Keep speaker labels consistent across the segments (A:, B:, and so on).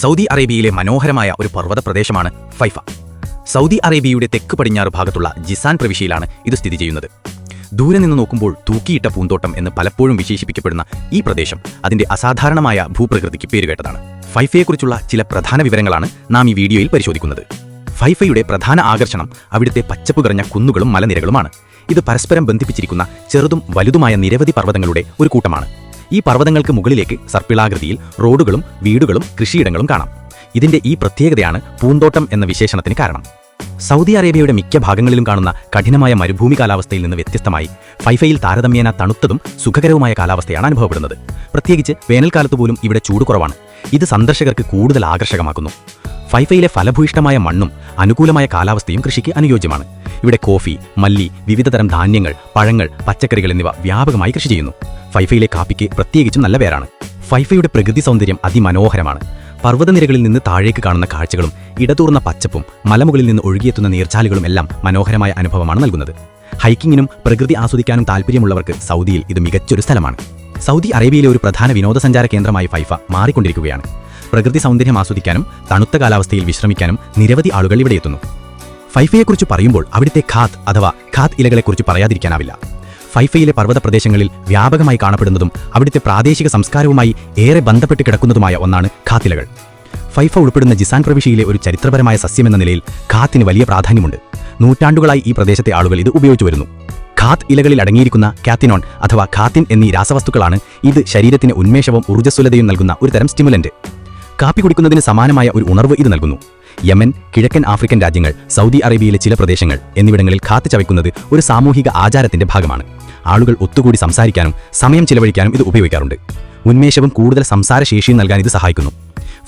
A: Saudi അറേബ്യയിലെ മനോഹരമായ ഒരു പർവത പ്രദേശമാണ് ഫൈഫ. സൗദി അറേബ്യയുടെ തെക്ക് പടിഞ്ഞാറ് ഭാഗത്തുള്ള ജിസാൻ പ്രവിശ്യയിലാണ് ഇത് സ്ഥിതി ചെയ്യുന്നത്. ദൂരെ നിന്ന് നോക്കുമ്പോൾ തൂക്കിയിട്ട പൂന്തോട്ടം എന്ന് പലപ്പോഴും വിശേഷിപ്പിക്കപ്പെടുന്ന ഈ പ്രദേശം അതിന്റെ അസാധാരണമായ ഭൂപ്രകൃതിക്ക് പേരുകേട്ടതാണ്. ഫൈഫയെക്കുറിച്ചുള്ള ചില പ്രധാന വിവരങ്ങളാണ് നാം ഈ വീഡിയോയിൽ പരിശോധിക്കുന്നത്. ഫൈഫയുടെ പ്രധാന ആകർഷണം അവിടുത്തെ പച്ചപ്പ് നിറഞ്ഞ കുന്നുകളും മലനിരകളുമാണ്. ഇത് പരസ്പരം ബന്ധിപ്പിച്ചിരിക്കുന്ന ചെറുതും വലുതുമായ നിരവധി പർവതങ്ങളുടെ ഒരു കൂട്ടമാണ്. ഈ പർവതങ്ങൾക്ക് മുകളിലേക്ക് സർപ്പിളാകൃതിയിൽ റോഡുകളും വീടുകളും കൃഷിയിടങ്ങളും കാണാം. ഇതിന്റെ ഈ പ്രത്യേകതയാണ് പൂന്തോട്ടം എന്ന വിശേഷണത്തിന് കാരണം. സൗദി അറേബ്യയുടെ മിക്ക ഭാഗങ്ങളിലും കാണുന്ന കഠിനമായ മരുഭൂമി കാലാവസ്ഥയിൽ നിന്ന് വ്യത്യസ്തമായി ഫൈഫയിൽ താരതമ്യേന തണുത്തതും സുഖകരവുമായ കാലാവസ്ഥയാണ് അനുഭവപ്പെടുന്നത്. പ്രത്യേകിച്ച് വേനൽക്കാലത്ത് പോലും ഇവിടെ ചൂട് കുറവാണ്. ഇത് സന്ദർശകർക്ക് കൂടുതൽ ആകർഷകമാക്കുന്നു. ഫൈഫയിലെ ഫലഭൂയിഷ്ഠമായ മണ്ണും അനുകൂലമായ കാലാവസ്ഥയും കൃഷിക്ക് അനുയോജ്യമാണ്. ഇവിടെ കോഫി മല്ലി വിവിധതരം ധാന്യങ്ങൾ പഴങ്ങൾ പച്ചക്കറികൾ എന്നിവ വ്യാപകമായി കൃഷി ചെയ്യുന്നു. ഫൈഫയിലെ കാപ്പിക്ക് പ്രത്യേകിച്ചും നല്ല പേരാണ്. ഫൈഫയുടെ പ്രകൃതി സൗന്ദര്യം അതിമനോഹരമാണ്. പർവതനിരകളിൽ നിന്ന് താഴേക്ക് കാണുന്ന കാഴ്ചകളും ഇടതൂർന്ന പച്ചപ്പും മലമുകളിൽ നിന്ന് ഒഴുകിയെത്തുന്ന നീർച്ചാലുകളും എല്ലാം മനോഹരമായ അനുഭവമാണ് നൽകുന്നത്. ഹൈക്കിങ്ങിനും പ്രകൃതി ആസ്വദിക്കാനും താല്പര്യമുള്ളവർക്ക് സൗദിയിൽ ഇത് മികച്ചൊരു സ്ഥലമാണ്. സൗദി അറേബ്യയിലെ ഒരു പ്രധാന വിനോദസഞ്ചാര കേന്ദ്രമായി ഫൈഫ മാറിക്കൊണ്ടിരിക്കുകയാണ്. പ്രകൃതി സൗന്ദര്യം ആസ്വദിക്കാനും തണുത്ത കാലാവസ്ഥയിൽ വിശ്രമിക്കാനും നിരവധി ആളുകൾ ഇവിടെ എത്തുന്നു. ഫൈഫയെക്കുറിച്ച് പറയുമ്പോൾ അവിടുത്തെ ഖാത്ത് അഥവാ ഖാത്ത് ഇലകളെക്കുറിച്ച് പറയാതിരിക്കാനാവില്ല. ഫൈഫയിലെ പർവത പ്രദേശങ്ങളിൽ വ്യാപകമായി കാണപ്പെടുന്നതും അവിടുത്തെ പ്രാദേശിക സംസ്കാരവുമായി ഏറെ ബന്ധപ്പെട്ട് കിടക്കുന്നതുമായ ഒന്നാണ് ഖാത്തിലകൾ ഫൈഫ ഉൾപ്പെടുന്ന ജിസാൻ പ്രവിശ്യയിലെ ഒരു ചരിത്രപരമായ സസ്യമെന്ന നിലയിൽ ഖാത്തിന് വലിയ പ്രാധാന്യമുണ്ട്. നൂറ്റാണ്ടുകളായി ഈ പ്രദേശത്തെ ആളുകൾ ഇത് ഉപയോഗിച്ചു വരുന്നു. ഖാത്ത് ഇലകളിൽ അടങ്ങിയിരിക്കുന്ന കാത്തിനോൺ അഥവാ ഖാത്തിൻ എന്നീ രാസവസ്തുക്കളാണ് ഇത് ശരീരത്തിന് ഉന്മേഷവും ഊർജസ്വലതയും നൽകുന്ന ഒരു തരം സ്റ്റിമുലന്റ്. കാപ്പി കുടിക്കുന്നതിന് സമാനമായ ഒരു ഉണർവ് ഇത് നൽകുന്നു. യമൻ കിഴക്കൻ ആഫ്രിക്കൻ രാജ്യങ്ങൾ സൗദി അറേബ്യയിലെ ചില പ്രദേശങ്ങൾ എന്നിവിടങ്ങളിൽ ഖാത്ത് ചവയ്ക്കുന്നത് ഒരു സാമൂഹിക ആചാരത്തിന്റെ ഭാഗമാണ്. ആളുകൾ ഒത്തുകൂടി സംസാരിക്കാനും സമയം ചിലവഴിക്കാനും ഇത് ഉപയോഗിക്കാറുണ്ട്. ഉന്മേഷവും കൂടുതൽ സംസാരശേഷിയും നൽകാൻ ഇത് സഹായിക്കുന്നു.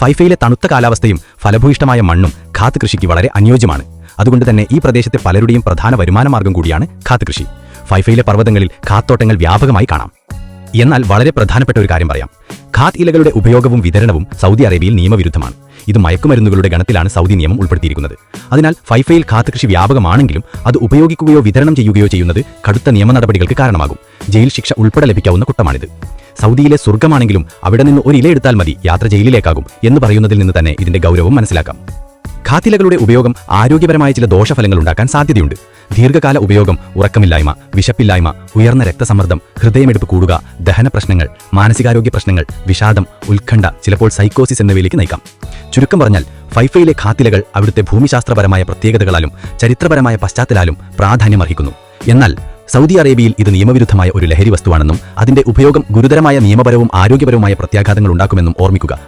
A: ഫൈഫയിലെ തണുത്ത കാലാവസ്ഥയും ഫലഭൂയിഷ്ടമായ മണ്ണും ഖാത്ത് കൃഷിക്ക് വളരെ അനുയോജ്യമാണ്. അതുകൊണ്ട് തന്നെ ഈ പ്രദേശത്തെ പലരുടെയും പ്രധാന വരുമാന മാർഗം കൂടിയാണ് ഖാത്ത് കൃഷി ഫൈഫയിലെ പർവതങ്ങളിൽ ഖാത്തോട്ടങ്ങൾ വ്യാപകമായി കാണാം. എന്നാൽ വളരെ പ്രധാനപ്പെട്ട ഒരു കാര്യം പറയാം. ഖാത്ത് ഇലകളുടെ ഉപയോഗവും വിതരണവും സൗദി അറേബ്യയിൽ നിയമവിരുദ്ധമാണ്. ഇത് മയക്കുമരുന്നുകളുടെ ഗണത്തിലാണ് സൗദി നിയമം ഉൾപ്പെടുത്തിയിരിക്കുന്നത്. അതിനാൽ ഫൈഫയിൽ ഖാത്ത് കൃഷി വ്യാപകമാണെങ്കിലും അത് ഉപയോഗിക്കുകയോ വിതരണം ചെയ്യുകയോ ചെയ്യുന്നത് കടുത്ത നിയമ നടപടികൾക്ക് കാരണമാകും. ജയിൽ ശിക്ഷ ഉൾപ്പെടെ ലഭിക്കാവുന്ന കുറ്റമാണിത് സൗദിയിലെ സ്വർഗമാണെങ്കിലും അവിടെ നിന്ന് ഒരു ഇല എടുത്താൽ മതി യാത്ര ജയിലിലേക്കാകും എന്ന് പറയുന്നതിൽ നിന്ന് തന്നെ ഇതിന്റെ ഗൗരവം മനസ്സിലാക്കാം. ഖാത്തിലകളുടെ ഉപയോഗം ആരോഗ്യപരമായ ചില ദോഷഫലങ്ങൾ ഉണ്ടാക്കാൻ സാധ്യതയുണ്ട്. ദീർഘകാല ഉപയോഗം ഉറക്കമില്ലായ്മ വിശപ്പില്ലായ്മ ഉയർന്ന രക്തസമ്മർദ്ദം ഹൃദയമെടുപ്പ് കൂടുക ദഹന പ്രശ്നങ്ങൾ മാനസികാരോഗ്യ പ്രശ്നങ്ങൾ വിഷാദം ഉത്കണ്ഠ ചിലപ്പോൾ സൈക്കോസിസ് എന്നിവയിലേക്ക് നയിക്കാം. ചുരുക്കം പറഞ്ഞാൽ ഫൈഫയിലെ ഖാത്തിലകൾ അവിടുത്തെ ഭൂമിശാസ്ത്രപരമായ പ്രത്യേകതകളാലും ചരിത്രപരമായ പശ്ചാത്തലാലും പ്രാധാന്യമർഹിക്കുന്നു. എന്നാൽ സൗദി അറേബ്യയിൽ ഇത് നിയമവിരുദ്ധമായ ഒരു ലഹരി വസ്തുവാണെന്നും അതിന്റെ ഉപയോഗം ഗുരുതരമായ നിയമപരവും ആരോഗ്യപരവുമായ പ്രത്യാഘാതങ്ങൾ ഉണ്ടാക്കുമെന്നും ഓർമ്മിക്കുക.